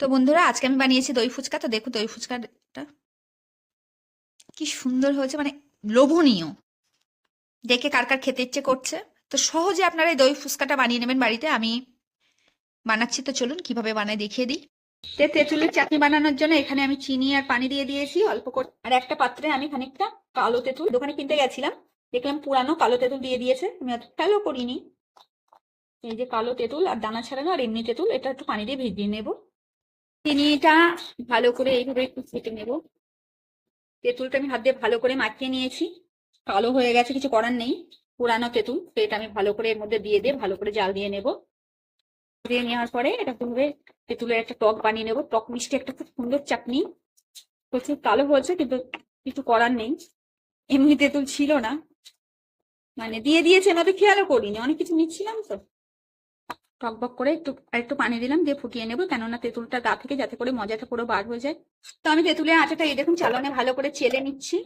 তো বন্ধুরা, আজকে আমি বানিয়েছি দই ফুচকা। তো দেখো দই ফুচকাটা কি সুন্দর হয়েছে মানে লোভনীয়। দেখে কার কার খেতে ইচ্ছে করছে। তো সহজে আপনারা এই দই ফুচকাটা বানিয়ে নেবেন বাড়িতে। আমি বানাচ্ছি, তো চলুন কীভাবে বানাই দেখিয়ে দিই। তে তেঁতুলের চাটনি বানানোর জন্য এখানে আমি চিনি আর পানি দিয়ে দিয়েছি অল্প করে আর একটা পাত্রে আমি খানিকটা কালো তেঁতুল। দোকানে কিনতে গেছিলাম, দেখলাম পুরানো কালো তেঁতুল দিয়ে দিয়েছে। আমি অত খেয়ালও করিনি। এই যে কালো তেঁতুল আর দানা ছাড়ানো আর এমনি তেঁতুল, এটা একটু পানি দিয়ে ভিজিয়ে নেব। চিনিটা ভালো করে এইভাবে একটু ফেটে নেব। তেঁতুলটা আমি হাত দিয়ে ভালো করে মাখিয়ে নিয়েছি। কালো হয়ে গেছে, কিছু করার নেই। পুরানো তেঁতুল তো এটা আমি ভালো করে এর মধ্যে দিয়ে দিয়ে ভালো করে জাল দিয়ে নেব। দিয়ে নেওয়ার পরে এটা কীভাবে তেঁতুলের একটা টক বানিয়ে নেব। টক মিষ্টি একটা খুব সুন্দর চাটনি। প্রচুর কালো হয়েছে, কিন্তু কিছু করার নেই। এমনি তেঁতুল ছিল না। মানে দিয়ে দিয়েছে আমি তো খেয়ালও করিনি। অনেক কিছু নিচ্ছিলাম তো। টক বক করে একটু একটু পানি দিলাম, দিয়ে ফুটিয়ে নেব। কেননা তেঁতুলটা গা থেকে যাতে করে মজাটা পুরো বার হয়ে যায়। তো আমি তেঁতুলের আটাটা এই দেখুন চালনে ভালো করে চেলে নিচ্ছি।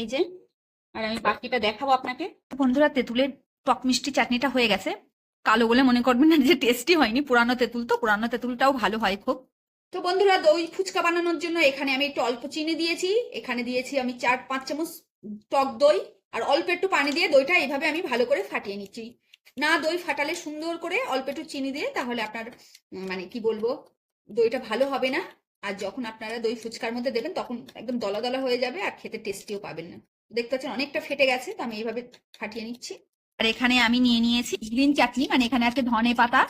এই যে, আর আমি বাকিটা দেখাবো আপনাকে। বন্ধুরা, তেঁতুলের টক মিষ্টি চাটনিটা হয়ে গেছে। কালো বলে মনে করবেন না যে টেস্টি হয়নি। পুরানো তেঁতুল তো, পুরানো তেঁতুলটাও ভালো হয় খুব। তো বন্ধুরা, দই ফুচকা বানানোর জন্য এখানে আমি একটু অল্প চিনি দিয়েছি। এখানে দিয়েছি আমি চার, পাঁচ চামচ টক দই। আর অল্প একটু পানি দিয়ে দইটা এইভাবে আমি ভালো করে ফাটিয়ে নিচ্ছি। না দই ফাটালে সুন্দর করে অল্প একটু চিনি দিয়ে তাহলে আপনার মানে কি বলব, দইটা ভালো হবে না। আর যখন আপনারা দই ফুচকার মধ্যে দেবেন তখন একদম দলা দলা হয়ে যাবে আর খেতে টেস্টিও পাবেন না। দেখতে পাচ্ছেন অনেকটা ফেটে গেছে তো আমি এইভাবে ফাটিয়ে নিচ্ছি। আর এখানে আমি নিয়ে নিয়েছি গ্রিন চাটনি মানে এখানে আছে ধনে পাতা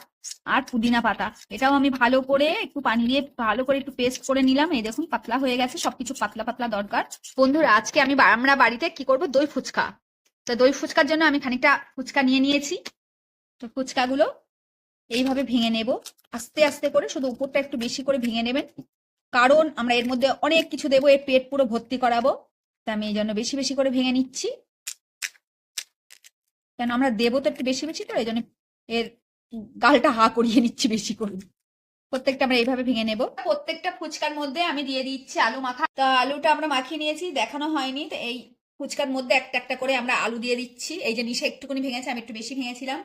আর পুদিনা পাতা। এটাও আমি ভালো করে একটু পানি দিয়ে ভালো করে একটু পেস্ট করে নিলাম। এই দেখুন, পাতলা হয়ে গেছে, সবকিছু পাতলা পাতলা দরকার। বন্ধুরা, আজকে আমি আমরা বাড়িতে কি করব? দই ফুচকা। তো দই ফুচকার জন্য আমি খানিকটা ফুচকা নিয়ে নিয়েছি। তো ফুচকাগুলো এইভাবে ভেঙে নেব। আস্তে আস্তে করে শুধু উপরটা একটু বেশি করে ভেঙে নেবেন। কারণ আমরা এর মধ্যে অনেক কিছু দেবো, এর পেট পুরো ভর্তি করাবো। তা আমি এই জন্য বেশি বেশি করে ভেঙে নিচ্ছি। কেন আমরা দেবো তো একটু বেশি বেশি তো, এই জন্য এর গালটা হা করিয়ে নিচ্ছি বেশি করে। প্রত্যেকটা আমরা এইভাবে ভেঙে নেব। প্রত্যেকটা ফুচকার মধ্যে আমি দিয়ে দিচ্ছি আলু মাখা। তা আলুটা আমরা মাখিয়ে নিয়েছি, দেখানো হয়নি। তো এই ফুচকার মধ্যে একটা একটা করে আমরা আলু দিয়ে দিচ্ছি। এই যে নিশা একটুখানি ভেঙেছে আমি একটু বেশি ভেঙেছিলাম।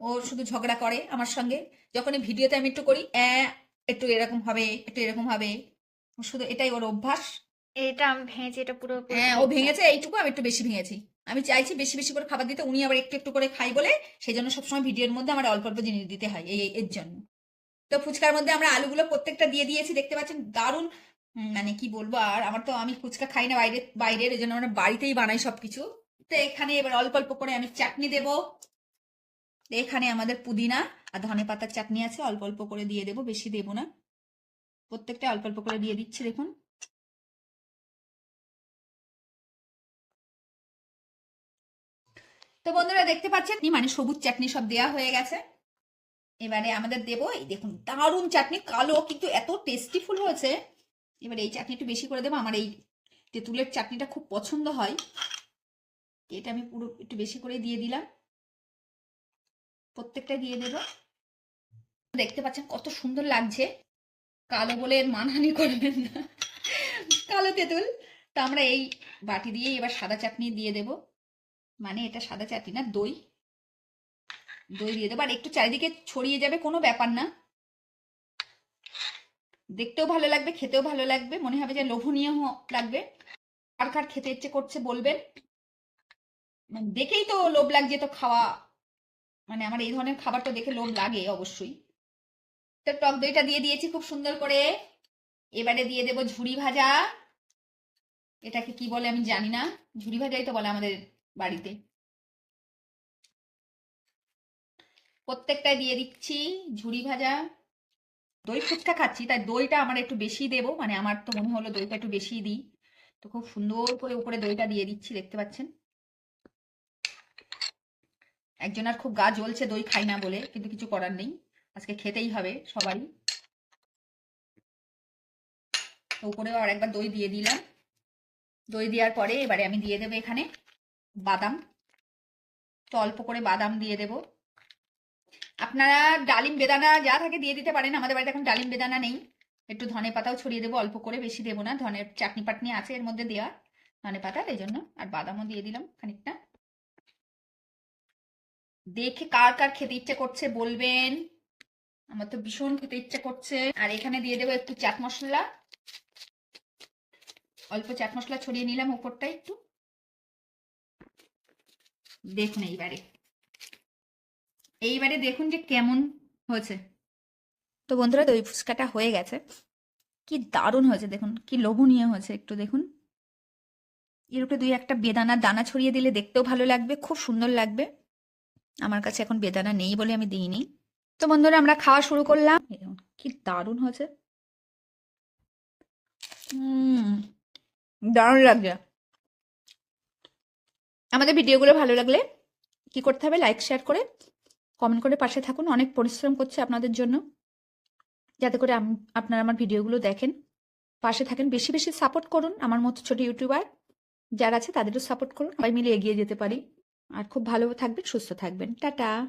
ও শুধু ঝগড়া করে আমার সঙ্গে। যখন ভিডিওতে আমি একটু করি "অ্যাঁ, একটু এরকম হবে একটু এরকম হবে। শুধু এটাই ওর অভ্যাস। এটা আমি ভেঙেছি এটা পুরো হ্যাঁ ও ভেঙেছে এইটুকু আমি একটু বেশি ভেঙেছি। আমি চাইছি বেশি বেশি করে খাবার দিতে উনি আবার একটু একটু করে খাই বলে সেই জন্য সবসময় ভিডিওর মধ্যে আমার অল্প অল্প জিনিস দিতে হয় এই এর জন্য। তো ফুচকার মধ্যে আমরা আলুগুলো প্রত্যেকটা দিয়ে দিয়েছি দেখতে পাচ্ছেন দারুণ উম, মানে কি বলব, আর আমার তো আমি ফুচকা খাই না বাইরে, বাইরের, এই জন্য আমরা বাড়িতেই বানাই সবকিছু। তো এখানে এবার অল্প অল্প করে আমি চাটনি দেব। এখানে আমাদের পুদিনা আর ধনে পাতার চাটনি আছে, অল্প অল্প করে দিয়ে দেবো, বেশি দেবো না। প্রত্যেকটা অল্প অল্প করে দিয়ে দিচ্ছি, দেখুন। তো বন্ধুরা, দেখতে পাচ্ছেন? মানে সবুজ চাটনি সব দেয়া হয়ে গেছে। এবারে আমাদের দেবো, এই দেখুন, দারুণ চাটনি, কালো, কিন্তু এত টেস্টিফুল হয়েছে। এবারে এই চাটনি একটু বেশি করে দেবো। আমার এই তেঁতুলের চাটনিটা খুব পছন্দ হয়। এটা আমি পুরো একটু বেশি করে দিয়ে দিলাম। প্রত্যেকটা দিয়ে দেবো। দেখতে পাচ্ছেন কত সুন্দর লাগছে। কালো বলে মানহানি করবেন না। কালো তেঁতুল। তো আমরা এই বাটি দিয়ে এবার সাদা চাটনি দিয়ে দেবো। মানে এটা সাদা চাটনি না, দই। দই দিয়ে দেবো। আর একটু চারিদিকে ছড়িয়ে যাবে কোনো ব্যাপার না। দেখতেও ভালো লাগবে, খেতেও ভালো লাগবে। মনে হবে যে লোভনীয় লাগবে। কার কার খেতে ইচ্ছে করছে বলবেন। মানে দেখেই তো লোভ লাগছে তো খাওয়া। মানে আমার এই ধরনের খাবার তো দেখে লোভ লাগে অবশ্যই। তো টক দইটা দিয়ে দিয়েছি খুব সুন্দর করে। এবারে দিয়ে দেবো ঝুড়ি ভাজা। এটাকে কি বলে আমি জানি না। ঝুড়ি ভাজাই তো বলে আমাদের বাড়িতে। প্রত্যেকটাই দিয়ে দিচ্ছি ঝুড়ি ভাজা। দই ফুচকা খাচ্ছি, তাই দইটা আমার একটু বেশি দেবো মানে আমার তো মনে হলো দইটা একটু বেশি দিই। তো খুব সুন্দর করে উপরে দইটা দিয়ে দিচ্ছি, দেখতে পাচ্ছেন? একজন আর খুব গা জ্বলছে, দই খাই না বলে, কিন্তু কিছু করার নেই। আজকে খেতেই হবে সবাই। তো উপরেও আর একবার দই দিয়ে দিলাম। দই দেওয়ার পরে এবারে আমি দিয়ে দেবো এখানে বাদাম। তো অল্প করে বাদাম দিয়ে দেব। আপনারা ডালিম বেদানা যা থাকে দিয়ে দিতে পারেন। আমাদের বাড়িতে এখন ডালিম বেদানা নেই। একটু ধনে পাতাও ছড়িয়ে দেবো, অল্প করে বেশি দেবো না। ধনের চাটনি পাটনি আছে এর মধ্যে দেওয়া ধনে পাতা এই জন্য। আর বাদামও দিয়ে দিলাম খানিকটা। দেখে কার কার খেতে ইচ্ছে করছে বলবেন। আমার তো ভীষণ খেতে ইচ্ছে করছে। আর এখানে দিয়ে দেবো একটু চাট মশলা। অল্প চাট মশলা ছড়িয়ে নিলাম উপরটা একটু। দেখুন এইবারে। এইবারে দেখুন যে কেমন হয়েছে। তো বন্ধুরা, দই ফুচকাটা হয়ে গেছে। কি দারুণ হয়েছে, দেখুন। কি লোভনীয় হয়েছে, একটু দেখুন। এর উপরে দুই একটা বেদানার দানা ছড়িয়ে দিলে দেখতেও ভালো লাগবে, খুব সুন্দর লাগবে। আমার কাছে এখন বেদানা নেই বলে আমি দিইনি। তো বন্ধুরা, আমরা খাওয়া শুরু করলাম। কি দারুণ হয়েছে। দারুণ লাগছে। আমাদের ভিডিওগুলো ভালো লাগলে কি করতে হবে, লাইক, শেয়ার করে কমেন্ট করে পাশে থাকুন। অনেক পরিশ্রম করছে আপনাদের জন্য। যাতে করে আপনারা আমার ভিডিওগুলো দেখেন। পাশে থাকেন। বেশি বেশি সাপোর্ট করুন আমার মতো ছোট ইউটিউবার যারা আছে তাদেরও সাপোর্ট করুন। সবাই মিলে এগিয়ে যেতে পারি। আর খুব ভালো থাকবেন, সুস্থ থাকবেন। টাটা।